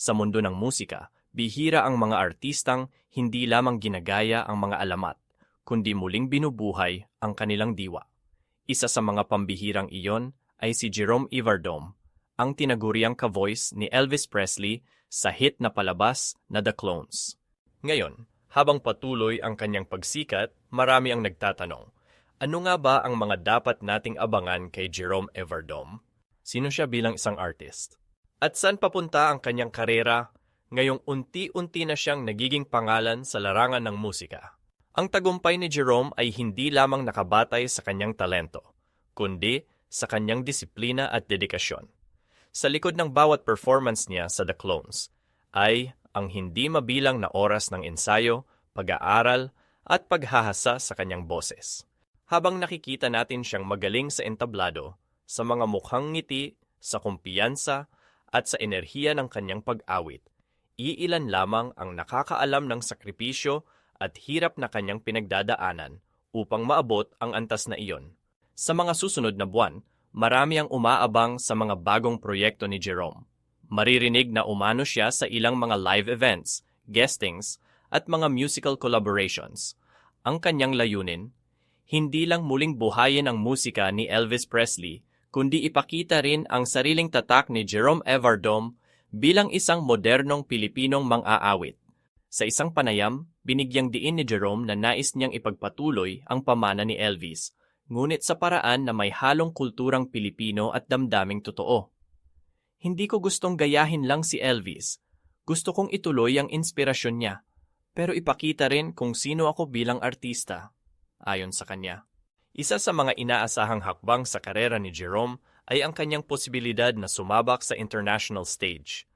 Sa mundo ng musika, bihira ang mga artistang hindi lamang ginagaya ang mga alamat, kundi muling binubuhay ang kanilang diwa. Isa sa mga pambihirang iyon ay si Jerome Ivardome, ang tinaguriang ka-voice ni Elvis Presley sa hit na palabas na The Clones. Ngayon, habang patuloy ang kanyang pagsikat, marami ang nagtatanong, ano nga ba ang mga dapat nating abangan kay Jerome Everdome? Sino siya bilang isang artist? At saan papunta ang kanyang karera ngayong unti-unti na siyang nagiging pangalan sa larangan ng musika? Ang tagumpay ni Jerome ay hindi lamang nakabatay sa kanyang talento, kundi sa kanyang disiplina at dedikasyon. Sa likod ng bawat performance niya sa The Clones ay ang hindi mabilang na oras ng ensayo, pag-aaral, at paghahasa sa kanyang boses habang nakikita natin siyang magaling sa entablado, sa mga mukhang ngiti, sa kumpiyansa, at sa enerhiya ng kanyang pag-awit. Iilan lamang ang nakakaalam ng sakripisyo at hirap na kanyang pinagdadaanan upang maabot ang antas na iyon. Sa mga susunod na buwan, marami ang umaabang sa mga bagong proyekto ni Jerome. Maririnig na umano siya sa ilang mga live events, guestings, at mga musical collaborations. Ang kanyang layunin, hindi lang muling buhayin ang musika ni Elvis Presley, kundi ipakita rin ang sariling tatak ni Jerome Everdome bilang isang modernong Pilipinong mang-aawit. Sa isang panayam, binigyang diin ni Jerome na nais niyang ipagpatuloy ang pamana ni Elvis, ngunit sa paraan na may halong kulturang Pilipino at damdaming totoo. Hindi ko gustong gayahin lang si Elvis. Gusto kong ituloy ang inspirasyon niya, pero ipakita rin kung sino ako bilang artista ayon sa kanya. Isa sa mga inaasahang hakbang sa karera ni Jerome ay ang kanyang posibilidad na sumabak sa international stage.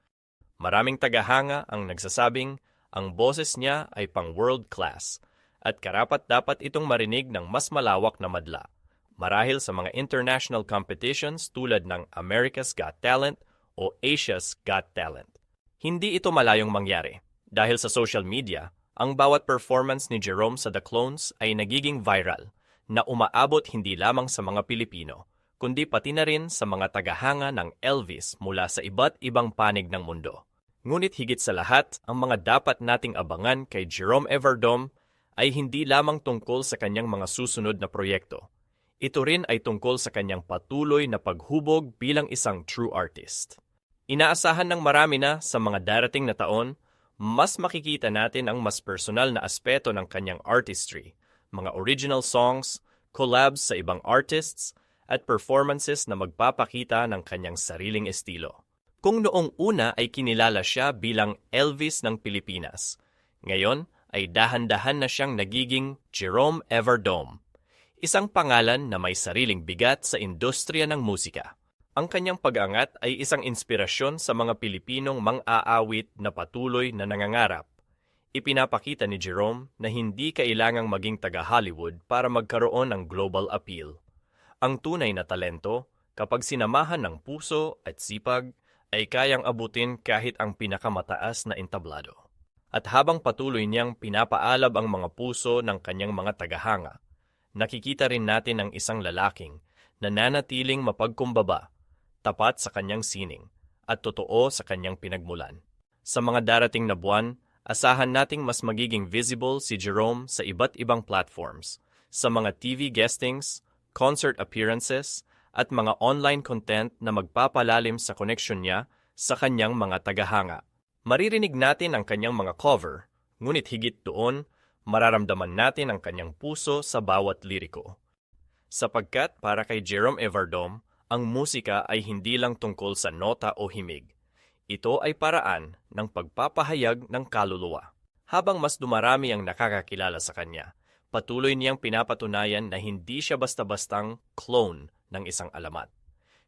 Maraming tagahanga ang nagsasabing ang boses niya ay pang world class at karapat dapat itong marinig ng mas malawak na madla marahil sa mga international competitions tulad ng America's Got Talent o Asia's Got Talent. Hindi ito malayong mangyari dahil sa social media, ang bawat performance ni Jerome sa The Clones ay nagiging viral na umaabot hindi lamang sa mga Pilipino, kundi pati na rin sa mga tagahanga ng Elvis mula sa iba't ibang panig ng mundo. Ngunit higit sa lahat, ang mga dapat nating abangan kay Jerome Everdome ay hindi lamang tungkol sa kanyang mga susunod na proyekto. Ito rin ay tungkol sa kanyang patuloy na paghubog bilang isang true artist. Inaasahan ng marami na sa mga darating na taon mas makikita natin ang mas personal na aspeto ng kanyang artistry, mga original songs, collabs sa ibang artists, at performances na magpapakita ng kanyang sariling estilo. Kung noong una ay kinilala siya bilang Elvis ng Pilipinas, ngayon ay dahan-dahan na siyang nagiging Jerome Everdome, isang pangalan na may sariling bigat sa industriya ng musika. Ang kanyang pag-angat ay isang inspirasyon sa mga Pilipinong mang-aawit na patuloy na nangangarap. Ipinapakita ni Jerome na hindi kailangang maging taga-Hollywood para magkaroon ng global appeal. Ang tunay na talento, kapag sinamahan ng puso at sipag, ay kayang abutin kahit ang pinakamataas na entablado. At habang patuloy niyang pinapaalab ang mga puso ng kanyang mga tagahanga, nakikita rin natin ang isang lalaking na nanatiling mapagkumbaba tapat sa kanyang sining, at totoo sa kanyang pinagmulan. Sa mga darating na buwan, asahan nating mas magiging visible si Jerome sa iba't ibang platforms, sa mga TV guestings, concert appearances, at mga online content na magpapalalim sa koneksyon niya sa kanyang mga tagahanga. Maririnig natin ang kanyang mga cover, ngunit higit doon, mararamdaman natin ang kanyang puso sa bawat liriko. Sapagkat para kay Jerome Everdome, ang musika ay hindi lang tungkol sa nota o himig. Ito ay paraan ng pagpapahayag ng kaluluwa. Habang mas dumarami ang nakakakilala sa kanya, patuloy niyang pinapatunayan na hindi siya basta-bastang clone ng isang alamat.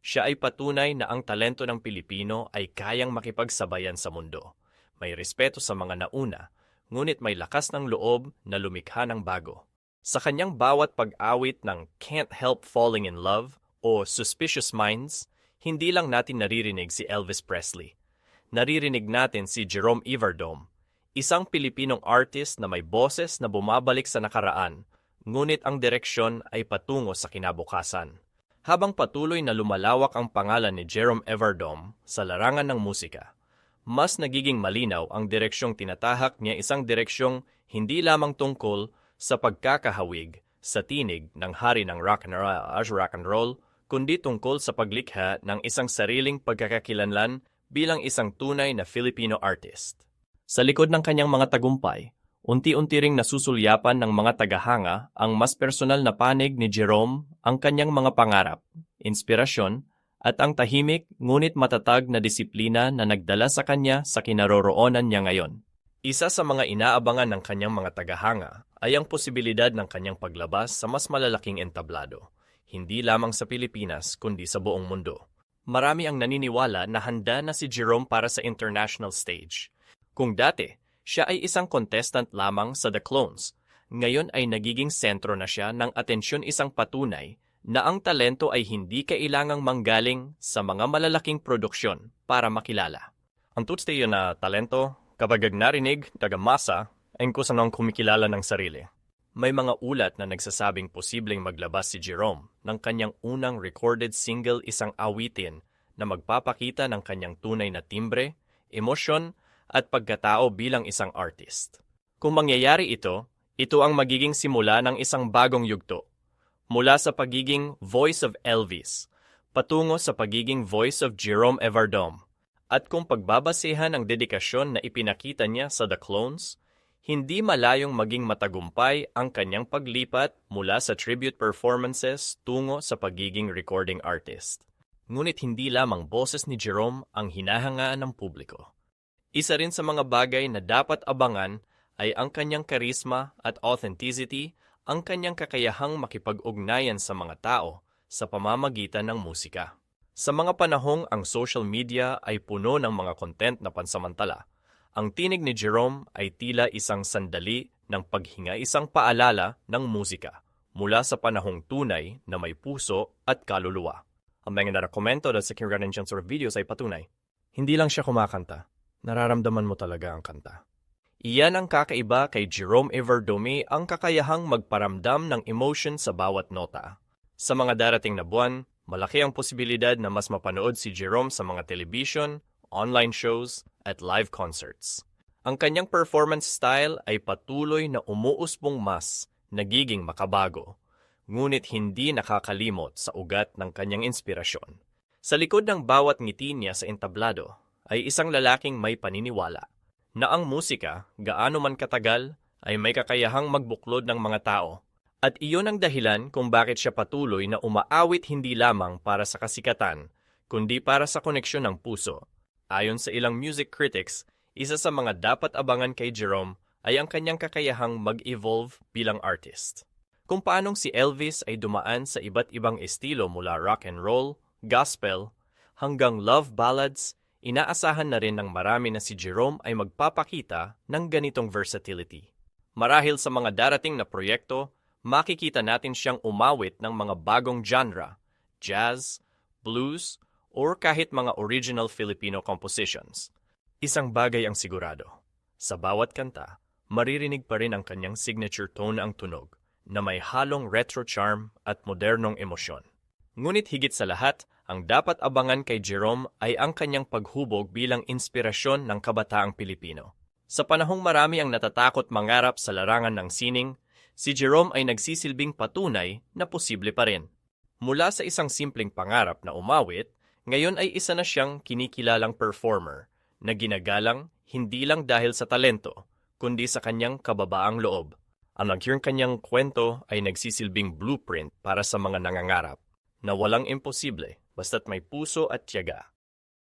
Siya ay patunay na ang talento ng Pilipino ay kayang makipagsabayan sa mundo. May respeto sa mga nauna, ngunit may lakas ng loob na lumikha ng bago. Sa kanyang bawat pag-awit ng Can't Help Falling in Love, o Suspicious Minds, hindi lang natin naririnig si Elvis Presley. Naririnig natin si Jerome Iverdome, isang Pilipinong artist na may boses na bumabalik sa nakaraan, ngunit ang direksyon ay patungo sa kinabukasan. Habang patuloy na lumalawak ang pangalan ni Jerome Everdome sa larangan ng musika, mas nagiging malinaw ang direksyong tinatahak niya isang direksyong hindi lamang tungkol sa pagkakahawig sa tinig ng hari ng rock and roll, rock and roll kundi tungkol sa paglikha ng isang sariling pagkakakilanlan bilang isang tunay na Filipino artist. Sa likod ng kanyang mga tagumpay, unti-unti ring nasusulyapan ng mga tagahanga ang mas personal na panig ni Jerome, ang kanyang mga pangarap, inspirasyon, at ang tahimik ngunit matatag na disiplina na nagdala sa kanya sa kinaroroonan niya ngayon. Isa sa mga inaabangan ng kanyang mga tagahanga ay ang posibilidad ng kanyang paglabas sa mas malalaking entablado, hindi lamang sa Pilipinas kundi sa buong mundo. Marami ang naniniwala na handa na si Jerome para sa international stage. Kung dati, siya ay isang contestant lamang sa The Clones, ngayon ay nagiging sentro na siya ng atensyon isang patunay na ang talento ay hindi kailangang manggaling sa mga malalaking produksyon para makilala. Ang tutste na talento, kapag narinig, taga masa, ay saan kumikilala ng sarili. May mga ulat na nagsasabing posibleng maglabas si Jerome ng kanyang unang recorded single isang awitin na magpapakita ng kanyang tunay na timbre, emosyon, at pagkatao bilang isang artist. Kung mangyayari ito, ito ang magiging simula ng isang bagong yugto. Mula sa pagiging voice of Elvis, patungo sa pagiging voice of Jerome Everdome. At kung pagbabasehan ang dedikasyon na ipinakita niya sa The Clones, hindi malayong maging matagumpay ang kanyang paglipat mula sa tribute performances tungo sa pagiging recording artist. Ngunit hindi lamang boses ni Jerome ang hinahangaan ng publiko. Isa rin sa mga bagay na dapat abangan ay ang kanyang karisma at authenticity, ang kanyang kakayahang makipag-ugnayan sa mga tao sa pamamagitan ng musika. Sa mga panahong ang social media ay puno ng mga content na pansamantala, ang tinig ni Jerome ay tila isang sandali ng paghinga isang paalala ng musika mula sa panahong tunay na may puso at kaluluwa. Ang mga narakomento dahil sa kinaganan sort of videos ay patunay. Hindi lang siya kumakanta, nararamdaman mo talaga ang kanta. Iyan ang kakaiba kay Jerome Everdome ang kakayahang magparamdam ng emotion sa bawat nota. Sa mga darating na buwan, malaki ang posibilidad na mas mapanood si Jerome sa mga television, online shows, at live concerts. Ang kanyang performance style ay patuloy na umuusbong mas, nagiging makabago, ngunit hindi nakakalimot sa ugat ng kanyang inspirasyon. Sa likod ng bawat ngiti niya sa entablado ay isang lalaking may paniniwala na ang musika, gaano man katagal, ay may kakayahang magbuklod ng mga tao. At iyon ang dahilan kung bakit siya patuloy na umaawit hindi lamang para sa kasikatan, kundi para sa koneksyon ng puso. Ayon sa ilang music critics, isa sa mga dapat abangan kay Jerome ay ang kanyang kakayahang mag-evolve bilang artist. Kung paanong si Elvis ay dumaan sa iba't ibang estilo mula rock and roll, gospel, hanggang love ballads, inaasahan na rin ng marami na si Jerome ay magpapakita ng ganitong versatility. Marahil sa mga darating na proyekto, makikita natin siyang umawit ng mga bagong genre, jazz, blues, or kahit mga original Filipino compositions. Isang bagay ang sigurado. Sa bawat kanta, maririnig pa rin ang kanyang signature tone ang tunog na may halong retro charm at modernong emosyon. Ngunit higit sa lahat, ang dapat abangan kay Jerome ay ang kanyang paghubog bilang inspirasyon ng kabataang Pilipino. Sa panahong marami ang natatakot mangarap sa larangan ng sining, si Jerome ay nagsisilbing patunay na posible pa rin. Mula sa isang simpleng pangarap na umawit, ngayon ay isa na siyang kinikilalang performer na ginagalang hindi lang dahil sa talento, kundi sa kanyang kababaang loob. Ang nagyang kanyang kwento ay nagsisilbing blueprint para sa mga nangangarap na walang imposible basta't may puso at tiyaga.